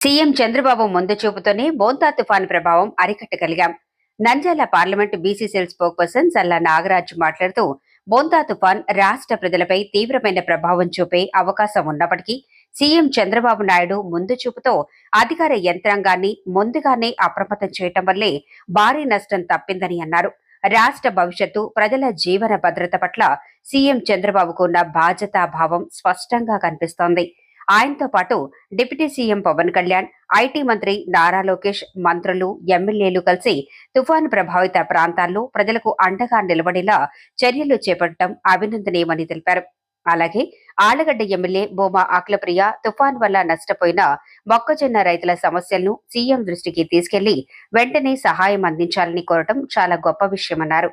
CM Chandrababu ముందు చూపుతోనే బోంతా తుఫాను ప్రభావం అరికట్టగలిగాం. Nandyal parliament BC cell spokesperson Salla Nagaraju మాట్లాడుతూ బోంతా తుఫాన్ రాష్ట్ర ప్రజలపై తీవ్రమైన ప్రభావం చూపే అవకాశం ఉన్నప్పటికీ సీఎం చంద్రబాబు నాయుడు ముందు చూపుతో అధికార యంత్రాంగాన్ని ముందుగానే అప్రమత్తం చేయటం వల్లే భారీ నష్టం తప్పిందని అన్నారు. రాష్ట్ర భవిష్యత్తు ప్రజల జీవన భద్రత పట్ల సీఎం చంద్రబాబుకు ఉన్న బాధ్యతాభావం స్పష్టంగా కనిపిస్తోంది. ఆయనతో పాటు deputy CM Pawan Kalyan IT మంత్రి నారా లోకేష్ మంత్రులు ఎమ్మెల్యేలు కలిసి తుఫాను ప్రభావిత ప్రాంతాల్లో ప్రజలకు అండగా నిలబడేలా చర్యలు చేపట్టడం అభినందనీయమని తెలిపారు. అలాగే ఆలగడ్డ ఎమ్మెల్యే బోమా అఖిలప్రియ తుఫాన్ వల్ల నష్టపోయిన మొక్కజొన్న రైతుల సమస్యలను సీఎం దృష్టికి తీసుకెళ్ళి వెంటనే సహాయం అందించాలని కోరటం చాలా గొప్ప విషయమన్నారు.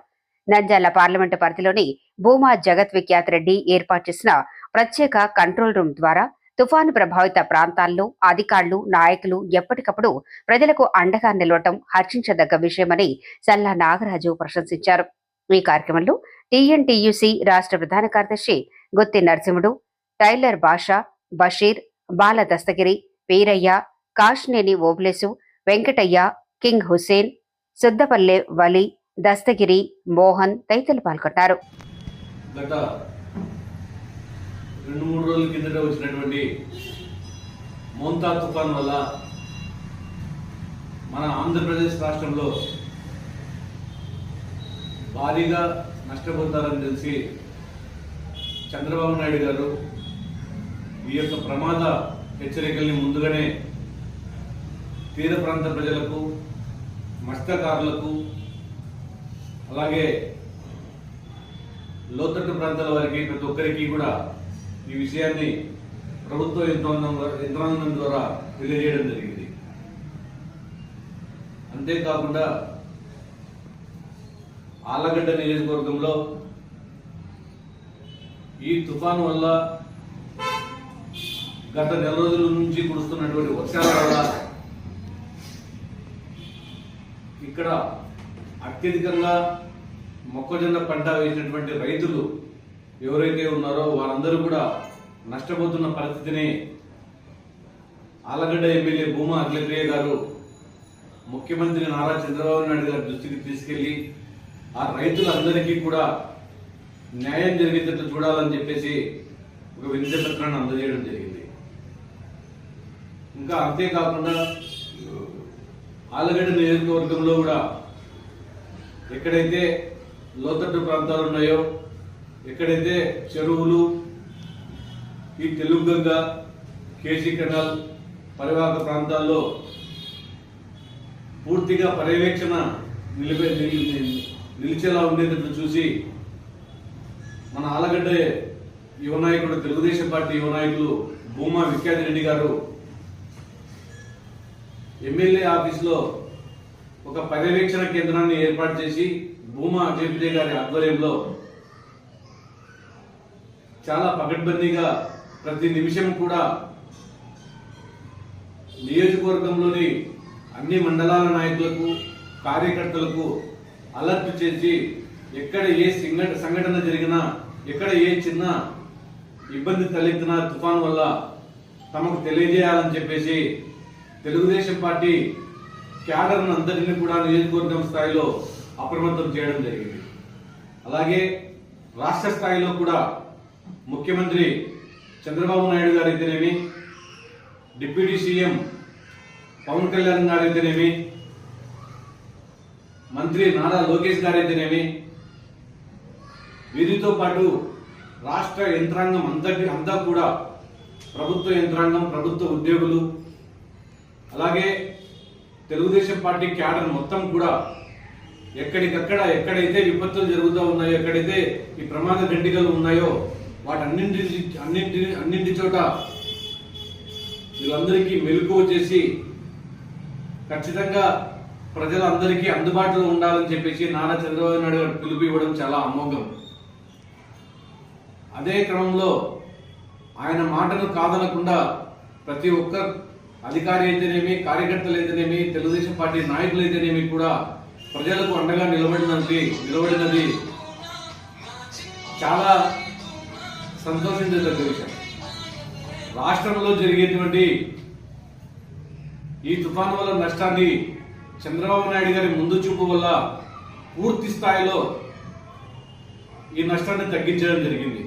నంద్యాల పార్లమెంటు పరిధిలోని భూమా జగత్ విఖ్యాత్ రెడ్డి ఏర్పాటు చేసిన ప్రత్యేక కంట్రోల్ రూమ్ ద్వారా తుఫాను ప్రభావిత ప్రాంతాల్లో అధికారులు నాయకులు ఎప్పటికప్పుడు ప్రజలకు అండగా నిలవటం హర్షించదగ్గ విషయమని సల్లా నాగరాజు ప్రశంసించారు. ఈ కార్యక్రమంలో టీఎన్టీయూసీ రాష్ట్ర ప్రధాన కార్యదర్శి గుత్తి నరసింహుడు టైలర్ బాషా బషీర్ బాల దస్తగిరి వీరయ్య కాష్నేని ఓబ్లేసు వెంకటయ్య కింగ్ హుసేన్ సుద్దపల్లె వలి దస్తగిరి మోహన్ తదితరులు పాల్గొన్నారు గత రెండు మూడు రోజుల కిందట వచ్చినటువంటి మోంతా తుఫాన్ వల్ల మన ఆంధ్రప్రదేశ్ రాష్ట్రంలో భారీగా నష్టపోతారని తెలిసి చంద్రబాబు నాయుడు గారు ఈ యొక్క ప్రమాద హెచ్చరికల్ని ముందుగానే తీర ప్రాంత ప్రజలకు మత్స్యకారులకు అలాగే లోతట్టు ప్రాంతాల వారికి ప్రతి ఒక్కరికి కూడా ఈ విషయాన్ని ప్రభుత్వ యంత్రాంగం ద్వారా- యంత్రాంగం ద్వారా తెలియజేయడం జరిగింది. అంతేకాకుండా ఆలగడ్డ నియోజకవర్గంలో ఈ తుఫాను వల్ల గత నెల రోజుల నుంచి కురుస్తున్నటువంటి వర్షాల వల్ల ఇక్కడ అత్యధికంగా మొక్కజొన్న పంట వేసినటువంటి రైతులు ఎవరైతే ఉన్నారో వారందరూ కూడా నష్టపోతున్న పరిస్థితిని ఆలగడ్డ ఎమ్మెల్యే భూమా అఖిలప్రియ గారు ముఖ్యమంత్రి నారా చంద్రబాబు నాయుడు గారి దృష్టికి తీసుకెళ్ళి ఆ రైతులందరికీ కూడా న్యాయం జరిగేటట్లు చూడాలని చెప్పేసి ఒక వినతి పత్రాన్ని అందజేయడం జరిగింది. ఇంకా అంతేకాకుండా ఆలగడ్డ నియోజకవర్గంలో కూడా ఎక్కడైతే లోతట్టు ప్రాంతాలు ఉన్నాయో ఎక్కడైతే చెరువులు ఈ తెలుగు గంగ కేసీ కెనాల్ పరివాహక ప్రాంతాల్లో పూర్తిగా పర్యవేక్షణ నిలిపే నిలిచేలా ఉండేటట్లు చూసి మన ఆలగడ్డ యువ నాయకుడు తెలుగుదేశం పార్టీ యువ నాయకులు భూమా విఖ్యాతి రెడ్డి గారు ఎమ్మెల్యే ఆఫీసులో ఒక పర్యవేక్షణ కేంద్రాన్ని ఏర్పాటు చేసి భూమా జేపీజే గారి ఆధ్వర్యంలో చాలా పకడ్బందీగా ప్రతి నిమిషం కూడా నియోజకవర్గంలోని అన్ని మండలాల నాయకులకు కార్యకర్తలకు అలర్ట్ చేసి ఎక్కడ ఏ సంఘట సంఘటన జరిగినా ఎక్కడ ఏ చిన్న ఇబ్బంది తలెత్తిన తుఫాన్ వల్ల తమకు తెలియజేయాలని చెప్పేసి తెలుగుదేశం పార్టీ క్యాడర్ను అందరినీ కూడా నియోజకవర్గం స్థాయిలో అప్రమత్తం చేయడం జరిగింది. అలాగే రాష్ట్ర స్థాయిలో కూడా ముఖ్యమంత్రి చంద్రబాబు నాయుడు గారు అయితేనేమి డిప్యూటీ సీఎం పవన్ కళ్యాణ్ గారు అయితేనేమి మంత్రి నారా లోకేష్ గారు అయితేనేమి వీరితో పాటు రాష్ట్ర యంత్రాంగం అంతటి అంతా కూడా ప్రభుత్వ యంత్రాంగం ప్రభుత్వ ఉద్యోగులు అలాగే తెలుగుదేశం పార్టీ క్యాడర్ మొత్తం కూడా ఎక్కడికక్కడ ఎక్కడైతే విపత్తులు జరుగుతూ ఉన్నాయో ఎక్కడైతే ఈ ప్రమాద గంటికలు ఉన్నాయో వాటన్నింటి అన్నింటి అన్నింటి చోట వీళ్ళందరికీ మెలకువ చేసి ఖచ్చితంగా ప్రజలందరికీ అందుబాటులో ఉండాలని చెప్పేసి నారా చంద్రబాబు నాయుడు గారు పిలుపు ఇవ్వడం చాలా అమోఘం. అదే క్రమంలో ఆయన మాటను కాదనకుండా ప్రతి ఒక్క అధికారి అయితేనేమి కార్యకర్తలు అయితేనేమి తెలుగుదేశం పార్టీ నాయకులు అయితేనేమి కూడా ప్రజలకు అండగా నిలబడినది నిలబడినది చాలా సంతోషించదగ్గ విషయం రాష్ట్రంలో జరిగేటువంటి ఈ తుఫాను వల్ల నష్టాన్ని చంద్రబాబు నాయుడు గారి ముందు చూపు వల్ల పూర్తి స్థాయిలో ఈ నష్టాన్ని తగ్గించడం జరిగింది.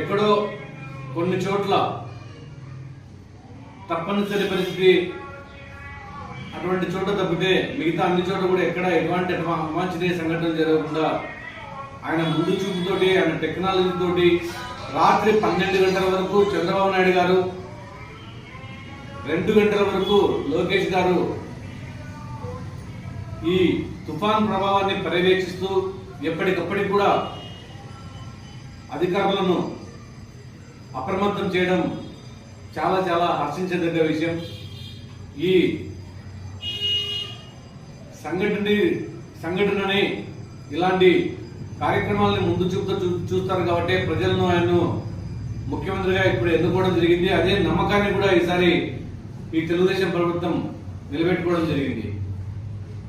ఎక్కడో కొన్ని చోట్ల తప్పనిసరి పరిస్థితి అటువంటి చోట తప్పితే మిగతా అన్ని చోట్ల కూడా ఎక్కడ ఎటువంటి అవాంఛనీయ సంఘటనలు జరగకుండా ఆయన ముందు చూపుతోటి ఆయన టెక్నాలజీతో రాత్రి పన్నెండు గంటల వరకు చంద్రబాబు నాయుడు గారు రెండు గంటల వరకు లోకేష్ గారు ఈ తుఫాన్ ప్రభావాన్ని పర్యవేక్షిస్తూ ఎప్పటికప్పటికి కూడా అధికారులను అప్రమత్తం చేయడం చాలా చాలా హర్షించదగ్గ విషయం. ఈ సంఘటన సంఘటనని ఇలాంటి కార్యక్రమాలని ముందు చూపుతూ చూ- చూస్తారు కాబట్టి ప్రజలను ఆయన్ను ముఖ్యమంత్రిగా ఇప్పుడు ఎన్నుకోవడం జరిగింది. అదే నమ్మకాన్ని కూడా ఈసారి ఈ తెలుగుదేశం ప్రభుత్వం నిలబెట్టుకోవడం జరిగింది.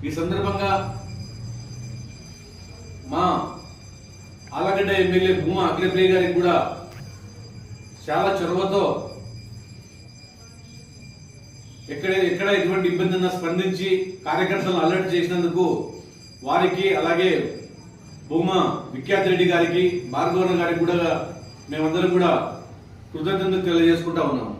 ఈ సందర్భంగా మా ఆలగడ్డ ఎమ్మెల్యే భూమా అఖిలప్రియ గారికి కూడా చాలా చొరవతో ఎక్కడ ఎక్కడ ఎటువంటి ఇబ్బంది ఉన్నా స్పందించి కార్యకర్తలను అలర్ట్ చేసినందుకు వారికి అలాగే భూమా విఖ్యాత్ రెడ్డి గారికి భార్గవన గారికి కూడా మేమందరం కూడా కృతజ్ఞతలు తెలియజేసుకుంటా ఉన్నాం